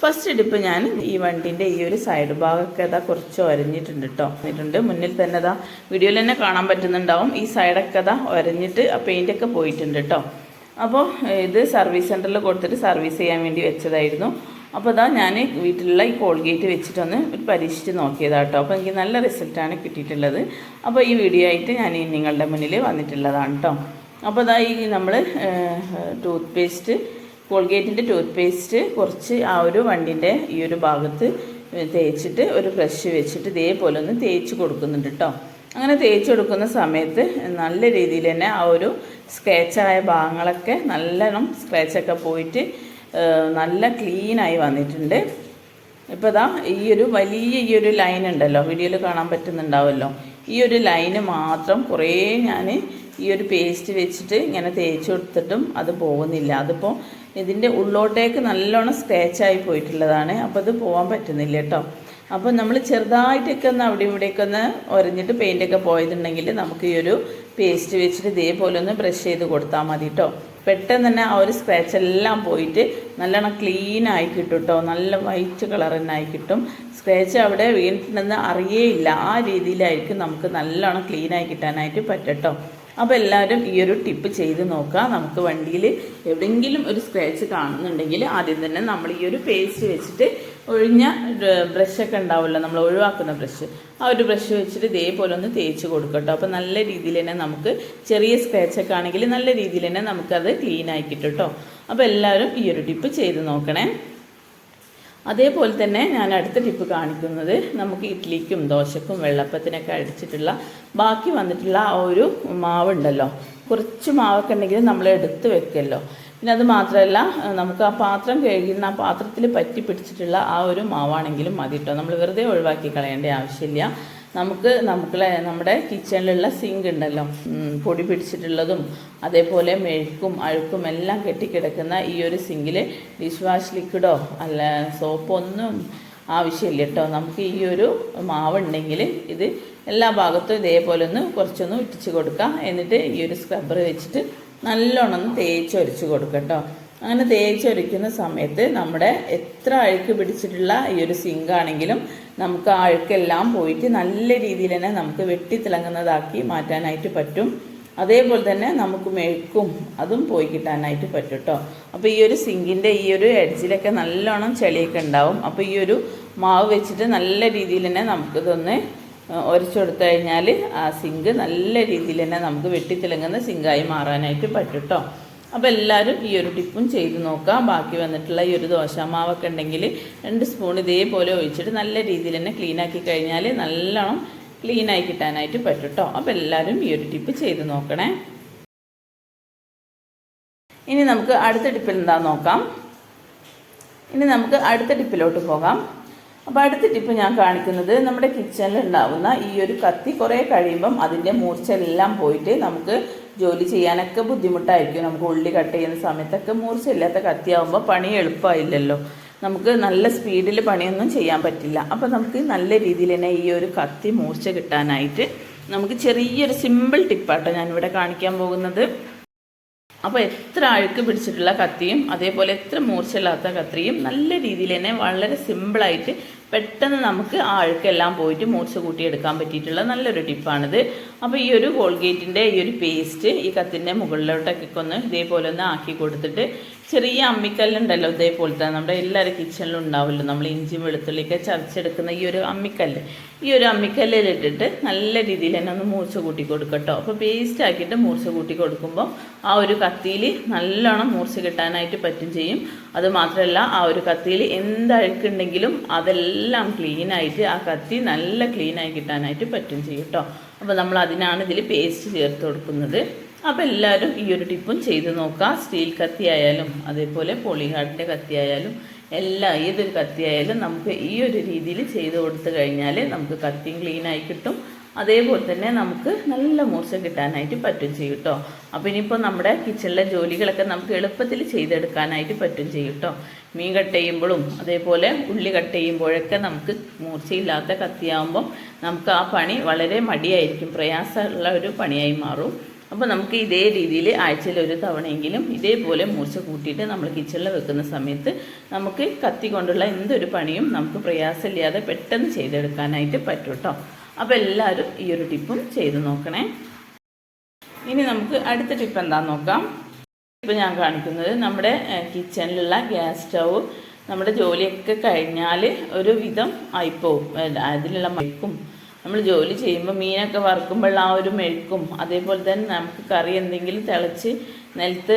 First എടുപ്പ് ഞാൻ ഈ വണ്ടിന്റെ ഈ ഒരു സൈഡ് ഭാഗമൊക്കെ ഇതാ കുറച്ച് ഒരഞ്ഞിട്ടുണ്ട് കേട്ടോ എന്നിട്ടുണ്ട് മുന്നിൽ തന്നെ ഇതാ വീഡിയോയിൽ തന്നെ കാണാൻ പറ്റുന്നുണ്ടാവും. ഈ സൈഡൊക്കെ ഇതാ ഒരഞ്ഞിട്ട് ആ ഒക്കെ പോയിട്ടുണ്ട് കേട്ടോ അപ്പോൾ ഇത് സർവീസ് സെന്ററിൽ കൊടുത്തിട്ട് സർവീസ് ചെയ്യാൻ വേണ്ടി വെച്ചതായിരുന്നു. അപ്പോൾ അതാ ഞാൻ വീട്ടിലുള്ള ഈ കോൾഗേറ്റ് വെച്ചിട്ടൊന്ന് ഒരു പരീക്ഷിച്ച് നോക്കിയതാണ് കേട്ടോ അപ്പോൾ എനിക്ക് നല്ല റിസൾട്ടാണ് കിട്ടിയിട്ടുള്ളത്. അപ്പോൾ ഈ വീഡിയോ ആയിട്ട് ഞാൻ നിങ്ങളുടെ മുന്നിൽ വന്നിട്ടുള്ളതാണ് കേട്ടോ അപ്പോൾ അതായി ഈ നമ്മൾ ടൂത്ത് പേസ്റ്റ് കോൾഗേറ്റിന്റെ ടൂത്ത് പേസ്റ്റ് കുറച്ച് ആ ഒരു വണ്ടിന്റെ ഈ ഒരു ഭാഗത്ത് തേച്ചിട്ട് ഒരു ബ്രഷ് വെച്ചിട്ട് ഇതേപോലെ ഒന്ന് തേച്ച് കൊടുക്കുന്നുണ്ട് കേട്ടോ അങ്ങനെ തേച്ച് കൊടുക്കുന്ന സമയത്ത് നല്ല രീതിയിൽ തന്നെ ആ ഒരു സ്ക്രാച്ചായ ഭാഗങ്ങളൊക്കെ നല്ലോണം സ്ക്രാച്ചൊക്കെ പോയിട്ട് നല്ല ക്ലീനായി വന്നിട്ടുണ്ട്. ഇപ്പോൾ ഇതാ ഈ ഒരു വലിയ ഈ ഒരു ലൈൻ ഉണ്ടല്ലോ വീഡിയോയിൽ കാണാൻ പറ്റുന്നുണ്ടാവുമല്ലോ ഈ ഒരു ലൈന് മാത്രം കുറേ ഞാൻ ഈ ഒരു പേസ്റ്റ് വെച്ചിട്ട് ഇങ്ങനെ തേച്ച് കൊടുത്തിട്ടും അത് പോകുന്നില്ല. അതിപ്പോൾ ഇതിന്റെ ഉള്ളോട്ടേക്ക് നല്ലോണം സ്ക്രാച്ചായി പോയിട്ടുള്ളതാണ്. അപ്പോൾ അത് പോകാൻ പറ്റുന്നില്ല കേട്ടോ. അപ്പോൾ നമ്മൾ ചെറുതായിട്ടൊക്കെ ഒന്ന് അവിടെ ഇവിടെയൊക്കെ ഒന്ന് ഒരഞ്ഞിട്ട് പെയിന്റൊക്കെ പോയതുണ്ടെങ്കിൽ നമുക്ക് ഈ ഒരു പേസ്റ്റ് വെച്ചിട്ട് ഇതേപോലെ ഒന്ന് ബ്രഷ് ചെയ്ത് കൊടുത്താൽ മതി കേട്ടോ പെട്ടെന്ന് തന്നെ ആ ഒരു സ്ക്രാച്ച് എല്ലാം പോയിട്ട് നല്ലോണം ക്ലീൻ ആയി കിട്ടും കേട്ടോ നല്ല വൈറ്റ് കളർ തന്നെ ആയി കിട്ടും. സ്ക്രാച്ച് അവിടെ വീണിട്ടുണ്ടെന്ന് അറിയേയില്ല. ആ രീതിയിലായിരിക്കും നമുക്ക് നല്ലോണം ക്ലീൻ ആയി കിട്ടാനായിട്ട് പറ്റട്ടോ അപ്പോൾ എല്ലാവരും ഈ ഒരു ടിപ്പ് ചെയ്ത് നോക്കുക. നമുക്ക് വണ്ടിയിൽ എവിടെയെങ്കിലും ഒരു സ്ക്രാച്ച് കാണുന്നുണ്ടെങ്കിൽ ആദ്യം തന്നെ നമ്മൾ ഈ ഒരു പേസ്റ്റ് വെച്ചിട്ട് ഒഴിഞ്ഞ ബ്രഷൊക്കെ ഉണ്ടാവുമല്ലോ നമ്മൾ ഒഴിവാക്കുന്ന ബ്രഷ് ആ ഒരു ബ്രഷ് വെച്ചിട്ട് ഇതേപോലെ ഒന്ന് തേച്ച് കൊടുക്കട്ടോ. അപ്പോൾ നല്ല രീതിയിൽ തന്നെ നമുക്ക് ചെറിയ സ്ക്രാച്ചൊക്കെ ആണെങ്കിൽ നല്ല രീതിയിൽ തന്നെ നമുക്കത് ക്ലീൻ ആക്കിയിട്ട് അപ്പോൾ എല്ലാവരും ഈ ഒരു ടിപ്പ് ചെയ്ത് നോക്കണേ. അതേപോലെ തന്നെ ഞാൻ അടുത്ത ടിപ്പ് കാണിക്കുന്നത് നമുക്ക് ഇഡ്ഡലിക്കും ദോശക്കും വെള്ളപ്പത്തിനൊക്കെ അടിച്ചിട്ടുള്ള ബാക്കി വന്നിട്ടുള്ള ആ ഒരു മാവുണ്ടല്ലോ. കുറച്ച് മാവൊക്കെ ഉണ്ടെങ്കിൽ നമ്മൾ എടുത്ത് വെക്കല്ലോ. പിന്നെ അത് മാത്രമല്ല നമുക്ക് ആ പാത്രം കഴുകുന്ന ആ പാത്രത്തിൽ പറ്റി പിടിച്ചിട്ടുള്ള ആ ഒരു മാവാണെങ്കിലും മതി കേട്ടോ നമ്മൾ വെറുതെ ഒഴിവാക്കി കളയേണ്ട ആവശ്യമില്ല. നമുക്ക് നമുക്ക് നമ്മുടെ കിച്ചണിലുള്ള സിങ്ക് ഉണ്ടല്ലോ. പൊടി പിടിച്ചിട്ടുള്ളതും അതേപോലെ മെഴുക്കും അഴുക്കും എല്ലാം കെട്ടിക്കിടക്കുന്ന ഈ ഒരു സിങ്കിൽ ഡിഷ് വാഷ് ലിക്വിഡോ അല്ല സോപ്പോ ഒന്നും ആവശ്യമില്ല കേട്ടോ. നമുക്ക് ഈ ഒരു മാവുണ്ടെങ്കിൽ ഇത് എല്ലാ ഭാഗത്തും ഇതേപോലെ ഒന്ന് കുറച്ചൊന്ന് ഇട്ടിച്ച് കൊടുക്കാം. എന്നിട്ട് ഈ ഒരു സ്ക്രബ്ബർ വെച്ചിട്ട് നല്ലോണം ഒന്ന് തേച്ചൊരച്ച് കൊടുക്കാം കേട്ടോ. അങ്ങനെ തേച്ചൊരയ്ക്കുന്ന സമയത്ത് നമ്മുടെ എത്ര അഴുക്ക് പിടിച്ചിട്ടുള്ള ഈ ഒരു സിങ്ക് ആണെങ്കിലും നമുക്ക് ആ അഴുക്കെല്ലാം പോയിട്ട് നല്ല രീതിയിൽ തന്നെ നമുക്ക് വെട്ടിത്തിളങ്ങുന്നതാക്കി മാറ്റാനായിട്ട് പറ്റും. അതേപോലെ തന്നെ നമുക്ക് മെഴുക്കും അതും പോയി കിട്ടാനായിട്ട് പറ്റും കേട്ടോ അപ്പോൾ ഈ ഒരു സിങ്കിന്റെ ഈ ഒരു എഡ്ജിലൊക്കെ നല്ലോണം ചെളിയൊക്കെ ഉണ്ടാവും. അപ്പോൾ ഈ ഒരു മാവ് വെച്ചിട്ട് നല്ല രീതിയിൽ തന്നെ നമുക്കിതൊന്ന് ഉരച്ചെടുത്തു കഴിഞ്ഞാൽ ആ സിങ്ക് നല്ല രീതിയിൽ തന്നെ നമുക്ക് വെട്ടിത്തിളങ്ങുന്ന സിങ്കായി മാറാനായിട്ട് പറ്റും കേട്ടോ അപ്പോൾ എല്ലാവരും ഈ ഒരു ടിപ്പും ചെയ്ത് നോക്കാം ബാക്കി വന്നിട്ടുള്ള ഈ ഒരു ദോശമാവൊക്കെ ഉണ്ടെങ്കിൽ രണ്ട് സ്പൂൺ ഇതേപോലെ ഒഴിച്ചിട്ട് നല്ല രീതിയിൽ തന്നെ ക്ലീൻ ആക്കി കഴിഞ്ഞാൽ നല്ലോണം ക്ലീനായി കിട്ടാനായിട്ട് പറ്റും കേട്ടോ അപ്പോൾ എല്ലാവരും ഈ ഒരു ടിപ്പ് ചെയ്ത് നോക്കണേ. ഇനി നമുക്ക് അടുത്ത ടിപ്പിൽ എന്താ നോക്കാം? ഇനി നമുക്ക് അടുത്ത ടിപ്പിലോട്ട് പോകാം. അപ്പോൾ അടുത്ത ടിപ്പ് ഞാൻ കാണിക്കുന്നത് നമ്മുടെ കിച്ചണിൽ ഉണ്ടാവുന്ന ഈ ഒരു കത്തി കുറേ കഴിയുമ്പം അതിന്റെ മൂർച്ചയെല്ലാം പോയിട്ട് നമുക്ക് ജോലി ചെയ്യാനൊക്കെ ബുദ്ധിമുട്ടായിരിക്കും. നമുക്ക് ഉള്ളി കട്ട് ചെയ്യുന്ന സമയത്തൊക്കെ മൂർച്ചയില്ലാത്ത കത്തിയാവുമ്പോൾ പണി എളുപ്പമായില്ലല്ലോ. നമുക്ക് നല്ല സ്പീഡിൽ പണിയൊന്നും ചെയ്യാൻ പറ്റില്ല. അപ്പോൾ നമുക്ക് നല്ല രീതിയിൽ തന്നെ ഈ ഒരു കത്തി മൂർച്ച കിട്ടാനായിട്ട് നമുക്ക് ചെറിയൊരു സിമ്പിൾ ടിപ്പാട്ടോ ഞാനിവിടെ കാണിക്കാൻ പോകുന്നത്. അപ്പോൾ എത്ര അഴുക്ക് പിടിച്ചിട്ടുള്ള കത്തിയും അതേപോലെ എത്ര മൂർച്ചയില്ലാത്ത കത്തിയും നല്ല രീതിയിൽ തന്നെ വളരെ സിമ്പിളായിട്ട് പെട്ടെന്ന് നമുക്ക് ആ അഴുക്കെല്ലാം പോയിട്ട് മൂർച്ച കൂട്ടിയെടുക്കാൻ പറ്റിയിട്ടുള്ള നല്ലൊരു ടിപ്പാണിത്. അപ്പോൾ ഈ ഒരു കോൾഗേറ്റിന്റെ ഈ ഒരു പേസ്റ്റ് ഈ കത്തിന്റെ മുകളിലോട്ടൊക്കെ ഒന്ന് ഇതേപോലെ ഒന്ന് ആക്കി കൊടുത്തിട്ട് ചെറിയ അമ്മിക്കല്ലുണ്ടല്ലോ ഇതേപോലത്തെ. നമ്മുടെ എല്ലാവരും കിച്ചണിലും ഉണ്ടാവുമല്ലോ. നമ്മൾ ഇഞ്ചി വെളുത്തുള്ളിയൊക്കെ ചതച്ചെടുക്കുന്ന ഈ ഒരു അമ്മിക്കല്ല്. ഈ ഒരു അമ്മിക്കല്ലിലിട്ടിട്ട് നല്ല രീതിയിൽ തന്നെ ഒന്ന് മൂർച്ച കൂട്ടി കൊടുക്കട്ടോ. അപ്പോൾ പേസ്റ്റ് ആക്കിയിട്ട് മൂർച്ച കൂട്ടി കൊടുക്കുമ്പോൾ ആ ഒരു കത്തിയിൽ നല്ലോണം മൂർച്ച കിട്ടാനായിട്ട് പറ്റും ചെയ്യും. അതുമാത്രമല്ല ആ ഒരു കത്തിയിൽ എന്ത് അഴുക്കുണ്ടെങ്കിലും അതെല്ലാം ക്ലീനായിട്ട് ആ കത്തി നല്ല ക്ലീനായി കിട്ടാനായിട്ട് പറ്റും ചെയ്യും കേട്ടോ അപ്പോൾ നമ്മൾ അതിനാണ് ഇതിൽ പേസ്റ്റ് ചേർത്ത് കൊടുക്കുന്നത്. അപ്പോൾ എല്ലാവരും ഈ ഒരു ടിപ്പും ചെയ്ത് നോക്കുക സ്റ്റീൽ കത്തി ആയാലും അതേപോലെ പോളിഹാർഡിന്റെ കത്തി ആയാലും എല്ലാ ഏതൊരു കത്തി ആയാലും നമുക്ക് ഈ ഒരു രീതിയിൽ ചെയ്ത് കൊടുത്തു കഴിഞ്ഞാൽ നമുക്ക് കത്തിയും ക്ലീനായി കിട്ടും. അതേപോലെ തന്നെ നമുക്ക് നല്ല മൂർച്ച കിട്ടാനായിട്ട് പറ്റും ചെയ്യും കേട്ടോ അപ്പോൾ ഇനിയിപ്പോൾ നമ്മുടെ കിച്ചണിലെ ജോലികളൊക്കെ നമുക്ക് എളുപ്പത്തിൽ ചെയ്തെടുക്കാനായിട്ട് പറ്റും ചെയ്യും കേട്ടോ മീൻ കട്ട് ചെയ്യുമ്പോഴും അതേപോലെ ഉള്ളി കട്ട് ചെയ്യുമ്പോഴൊക്കെ നമുക്ക് മൂർച്ചയില്ലാത്ത കത്തിയാകുമ്പോൾ നമുക്ക് ആ പണി വളരെ മടിയായിരിക്കും. പ്രയാസമുള്ള ഒരു പണിയായി മാറും. അപ്പോൾ നമുക്ക് ഇതേ രീതിയിൽ ആഴ്ചയിൽ ഒരു തവണയെങ്കിലും ഇതേപോലെ മൂർച്ച കൂട്ടിയിട്ട് നമ്മൾ കിച്ചണിൽ വെക്കുന്ന സമയത്ത് നമുക്ക് കത്തി കൊണ്ടുള്ള എന്തൊരു പണിയും നമുക്ക് പ്രയാസമില്ലാതെ പെട്ടെന്ന് ചെയ്തെടുക്കാനായിട്ട് പറ്റും കേട്ടോ അപ്പോൾ എല്ലാവരും ഈ ഒരു ടിപ്പും ചെയ്ത് നോക്കണേ. ഇനി നമുക്ക് അടുത്ത ടിപ്പ് എന്താണെന്ന് നോക്കാം. ഇപ്പോൾ ഞാൻ കാണിക്കുന്നത് നമ്മുടെ കിച്ചണിലുള്ള ഗ്യാസ് സ്റ്റൗ. നമ്മുടെ ജോലിയൊക്കെ കഴിഞ്ഞാൽ ഒരു വിധം ആയിപ്പോവും അതിലുള്ള മെഴുക്കും നമ്മൾ ജോലി ചെയ്യുമ്പോൾ മീനൊക്കെ വറുക്കുമ്പോൾ ആ ഒരു മെഴുക്കും അതേപോലെ തന്നെ നമുക്ക് കറി എന്തെങ്കിലും തിളച്ച് നിലത്ത്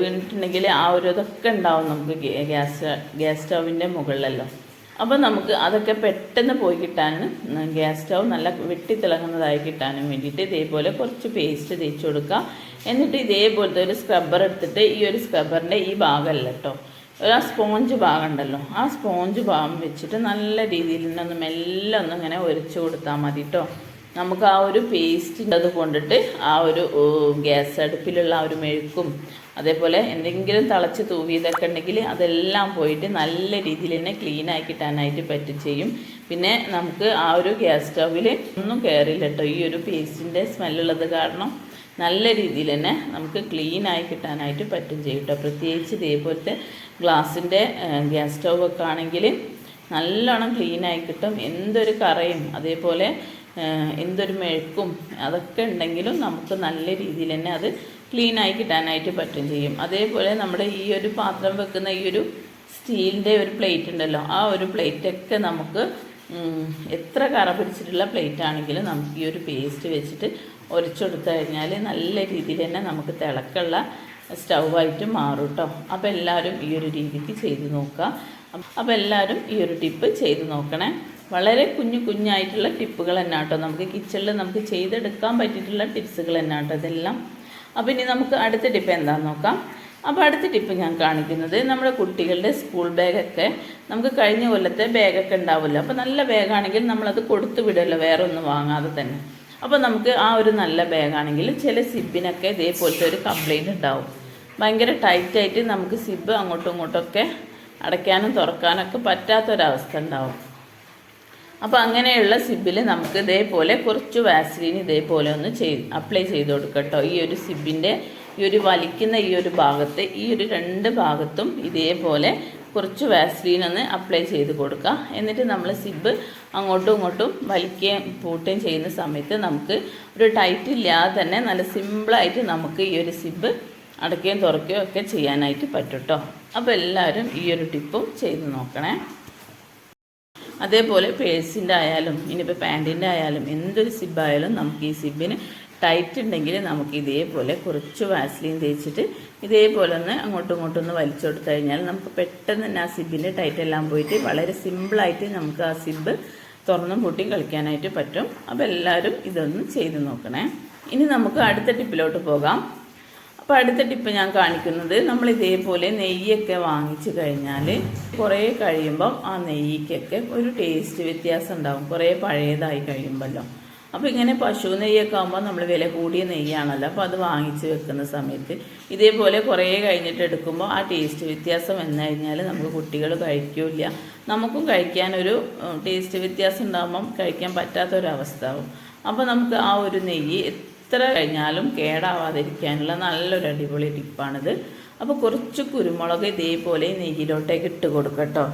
വീണിട്ടുണ്ടെങ്കിൽ ആ ഒരു ഇതൊക്കെ ഉണ്ടാവും നമുക്ക് ഗ്യാസ് ഗ്യാസ് സ്റ്റൗവിന്റെ മുകളിലല്ലോ. അപ്പോൾ നമുക്ക് അതൊക്കെ പെട്ടെന്ന് പോയി കിട്ടാനും ഗ്യാസ് സ്റ്റൗ നല്ല വെട്ടി വെട്ടിത്തിളങ്ങുന്നതായി കിട്ടാനും വേണ്ടിയിട്ട് ഇതേപോലെ കുറച്ച് പേസ്റ്റ് തേച്ച് കൊടുക്കുക. എന്നിട്ട് ഇതേപോലത്തെ ഒരു സ്ക്രബ്ബർ എടുത്തിട്ട് ഈ ഒരു സ്ക്രബ്ബറിന്റെ ഈ ഭാഗമല്ല കേട്ടോ. ഒരു ആ സ്പോഞ്ച് ഭാഗം ഉണ്ടല്ലോ ആ സ്പോഞ്ച് ഭാഗം വെച്ചിട്ട് നല്ല രീതിയിൽ ഒന്ന് മെല്ലെ ഒന്ന് ഇങ്ങനെ ഒരച്ചു കൊടുത്താൽ മതി കേട്ടോ നമുക്ക് ആ ഒരു പേസ്റ്റ് അത് കൊണ്ടിട്ട് ആ ഒരു ഗ്യാസ് അടുപ്പിലുള്ള ആ ഒരു മെഴുക്കും അതേപോലെ എന്തെങ്കിലും തിളച്ച് തൂവിയതൊക്കെ ഉണ്ടെങ്കിൽ അതെല്ലാം പോയിട്ട് നല്ല രീതിയിൽ തന്നെ ക്ലീൻ ആക്കി കിട്ടാനായിട്ട് പറ്റും ചെയ്യും. പിന്നെ നമുക്ക് ആ ഒരു ഗ്യാസ് സ്റ്റൗവിൽ ഒന്നും കയറില്ല കേട്ടോ ഈ ഒരു പേസ്റ്റിന്റെ സ്മെല്ലുള്ളത് കാരണം. നല്ല രീതിയിൽ തന്നെ നമുക്ക് ക്ലീൻ ആയി കിട്ടാനായിട്ട് പറ്റും ചെയ്യും കേട്ടോ. പ്രത്യേകിച്ച് ഇതേപോലത്തെ ഗ്ലാസിന്റെ ഗ്യാസ് സ്റ്റൗ ഒക്കെ ആണെങ്കിൽ നല്ലോണം ക്ലീൻ ആയി കിട്ടും. എന്തൊരു കറയും അതേപോലെ എന്തൊരു മെഴുക്കും അതൊക്കെ ഉണ്ടെങ്കിലും നമുക്ക് നല്ല രീതിയിൽ തന്നെ അത് ക്ലീൻ ആയി കിട്ടാനായിട്ട് പറ്റും ചെയ്യും. അതേപോലെ നമ്മുടെ ഈ ഒരു പാത്രം വെക്കുന്ന ഈ ഒരു സ്റ്റീലിന്റെ ഒരു പ്ലേറ്റ് ഉണ്ടല്ലോ ആ ഒരു പ്ലേറ്റൊക്കെ നമുക്ക് എത്ര കറ പിടിച്ചിട്ടുള്ള പ്ലേറ്റ് ആണെങ്കിലും നമുക്ക് ഈ ഒരു പേസ്റ്റ് വെച്ചിട്ട് ഒരച്ചെടുത്തു കഴിഞ്ഞാൽ നല്ല രീതിയിൽ തന്നെ നമുക്ക് തിളക്കുള്ള സ്റ്റൗവായിട്ട് മാറും കേട്ടോ അപ്പോൾ എല്ലാവരും ഈ ഒരു രീതിക്ക് ചെയ്ത് നോക്കുക അപ്പോൾ എല്ലാവരും ഈ ഒരു ടിപ്പ് ചെയ്ത് നോക്കണേ. വളരെ കുഞ്ഞു കുഞ്ഞായിട്ടുള്ള ടിപ്പുകൾ തന്നെ കേട്ടോ നമുക്ക് കിച്ചണിൽ നമുക്ക് ചെയ്തെടുക്കാൻ പറ്റിയിട്ടുള്ള ടിപ്സുകൾ തന്നെ കേട്ടോ ഇതെല്ലാം. അപ്പോൾ ഇനി നമുക്ക് അടുത്ത ടിപ്പ് എന്താണെന്ന് നോക്കാം. അപ്പോൾ അടുത്ത ടിപ്പ് ഞാൻ കാണിക്കുന്നത് നമ്മുടെ കുട്ടികളുടെ സ്കൂൾ ബാഗൊക്കെ നമുക്ക് കഴിഞ്ഞ കൊല്ലത്തെ ബാഗൊക്കെ ഉണ്ടാവില്ല അപ്പോൾ നല്ല ബാഗാണെങ്കിൽ നമ്മളത് കൊടുത്തു വിടുമല്ലോ വേറെ ഒന്നും വാങ്ങാതെ തന്നെ. അപ്പോൾ നമുക്ക് ആ ഒരു നല്ല ബാഗാണെങ്കിൽ ചില സിബിനൊക്കെ ഇതേപോലത്തെ ഒരു കംപ്ലൈന്റ് ഉണ്ടാവും. ഭയങ്കര ടൈറ്റായിട്ട് നമുക്ക് സിബ് അങ്ങോട്ടും ഇങ്ങോട്ടൊക്കെ അടയ്ക്കാനും തുറക്കാനൊക്കെ പറ്റാത്തൊരവസ്ഥ ഉണ്ടാവും. അപ്പോൾ അങ്ങനെയുള്ള സിബിൽ നമുക്ക് ഇതേപോലെ കുറച്ച് വാസ്ലിൻ ഇതേപോലെ ഒന്ന് ചെയ്ത് അപ്ലൈ ചെയ്ത് കൊടുക്കട്ടോ. ഈ ഒരു സിബിന്റെ ഈ ഒരു വലിക്കുന്ന ഈ ഒരു ഭാഗത്ത് ഈ ഒരു രണ്ട് ഭാഗത്തും ഇതേപോലെ കുറച്ച് വാസ്ലീൻ ഒന്ന് അപ്ലൈ ചെയ്ത് കൊടുക്കുക എന്നിട്ട് നമ്മൾ സിബ് അങ്ങോട്ടും ഇങ്ങോട്ടും വലിക്കുകയും പൂട്ടുകയും ചെയ്യുന്ന സമയത്ത് നമുക്ക് ഒരു ടൈറ്റ് ഇല്ലാതെ തന്നെ നല്ല സിമ്പിളായിട്ട് നമുക്ക് ഈ ഒരു സിബ് അടയ്ക്കുകയും തുറക്കുകയും ഒക്കെ ചെയ്യാനായിട്ട് പറ്റും കേട്ടോ അപ്പോൾ എല്ലാവരും ഈ ഒരു ടിപ്പും ചെയ്ത് നോക്കണേ. അതേപോലെ പേഴ്സിന്റെ ആയാലും ഇനിയിപ്പോൾ പാന്റിന്റെ ആയാലും എന്തൊരു സിബായാലും നമുക്ക് ഈ സിബിന് ടൈറ്റ് ഉണ്ടെങ്കിൽ നമുക്ക് ഇതേപോലെ കുറച്ച് വാസ്ലിൻ തേച്ചിട്ട് ഇതേപോലെ ഒന്ന് അങ്ങോട്ടും ഇങ്ങോട്ടും ഒന്ന് വലിച്ചു കൊടുത്തു കഴിഞ്ഞാൽ നമുക്ക് പെട്ടെന്ന് തന്നെ ആ സിബിന്റെ ടൈറ്റ് എല്ലാം പോയിട്ട് വളരെ സിമ്പിളായിട്ട് നമുക്ക് ആ സിബ് തുറന്നും പൂട്ടി കളിക്കാനായിട്ട് പറ്റും. അപ്പോൾ എല്ലാവരും ഇതൊന്ന് ചെയ്ത് നോക്കണേ. ഇനി നമുക്ക് അടുത്ത ടിപ്പിലോട്ട് പോകാം. അപ്പോൾ അടുത്ത ടിപ്പ് ഞാൻ കാണിക്കുന്നത് നമ്മൾ ഇതേപോലെ നെയ്യൊക്കെ വാങ്ങിച്ചു കഴിഞ്ഞാൽ കുറേ കഴിയുമ്പം ആ നെയ്യ്ക്കൊക്കെ ഒരു ടേസ്റ്റ് വ്യത്യാസം ഉണ്ടാവും. കുറേ പഴയതായി കഴിയുമ്പല്ലോ. അപ്പോൾ ഇങ്ങനെ പശു നെയ്യൊക്കെ ആകുമ്പോൾ നമ്മൾ വില കൂടിയ നെയ്യാണല്ലോ. അപ്പോൾ അത് വാങ്ങിച്ച് വെക്കുന്ന സമയത്ത് ഇതേപോലെ കുറേ കഴിഞ്ഞിട്ട് എടുക്കുമ്പോൾ ആ ടേസ്റ്റ് വ്യത്യാസം വന്നു കഴിഞ്ഞാൽ നമുക്ക് കുട്ടികൾ കഴിക്കില്ല. നമുക്കും കഴിക്കാനൊരു ടേസ്റ്റ് വ്യത്യാസം ഉണ്ടാകുമ്പം കഴിക്കാൻ പറ്റാത്തൊരവസ്ഥ ആവും അപ്പോൾ നമുക്ക് ആ ഒരു നെയ്യ് എത്ര കഴിഞ്ഞാലും കേടാവാതിരിക്കാനുള്ള നല്ലൊരു അടിപൊളി ടിപ്പാണിത്. അപ്പോൾ കുറച്ച് കുരുമുളക് ഇതേപോലെ നെയ്യിലോട്ടേക്ക് ഇട്ട് കൊടുക്കട്ടോ.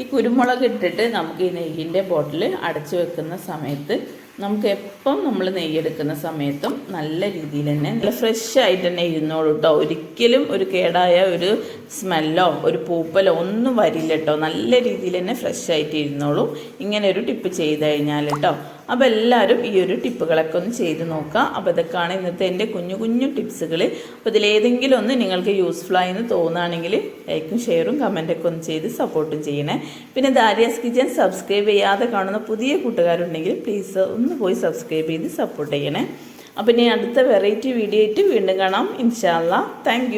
ഈ കുരുമുളക് ഇട്ടിട്ട് നമുക്ക് ഈ നെയ്യിന്റെ ബോട്ടിൽ അടച്ചു വെക്കുന്ന സമയത്ത് നമുക്ക് എപ്പം നമ്മൾ നെയ്യെടുക്കുന്ന സമയത്തും നല്ല രീതിയിൽ തന്നെ നല്ല ഫ്രഷ് ആയിട്ട് തന്നെ ഇരുന്നോളൂ കേട്ടോ ഒരിക്കലും ഒരു കേടായ ഒരു സ്മെല്ലോ ഒരു പൂപ്പലോ ഒന്നും വരില്ല കേട്ടോ നല്ല രീതിയിൽ തന്നെ ഫ്രഷ് ആയിട്ട് ഇരുന്നോളൂ. ഇങ്ങനെ ഒരു ടിപ്പ് ചെയ്ത് കഴിഞ്ഞാൽ കേട്ടോ അപ്പോൾ എല്ലാവരും ഈ ഒരു ടിപ്പുകളൊക്കെ ഒന്ന് ചെയ്ത് നോക്കുക അപ്പോൾ ഇതൊക്കെയാണ് ഇന്നത്തെ എന്റെ കുഞ്ഞു കുഞ്ഞു ടിപ്സുകൾ അപ്പോൾ ഇതിലേതെങ്കിലും ഒന്ന് നിങ്ങൾക്ക് യൂസ്ഫുൾ ആയെന്ന് തോന്നുകയാണെങ്കിൽ ലൈക്കും ഷെയറും കമന്റൊക്കെ ഒന്ന് ചെയ്ത് സപ്പോർട്ടും ചെയ്യണേ. പിന്നെ ദാരിയാസ് കിച്ചൻ സബ്സ്ക്രൈബ് ചെയ്യാതെ കാണുന്ന പുതിയ കൂട്ടുകാരുണ്ടെങ്കിൽ പ്ലീസ് ഒന്ന് പോയി സബ്സ്ക്രൈബ് ചെയ്ത് സപ്പോർട്ട് ചെയ്യണേ. അപ്പോൾ ഇനി അടുത്ത വെറൈറ്റി വീഡിയോ ആയിട്ട് വീണ്ടും കാണാം. ഇൻഷാല്ല താങ്ക്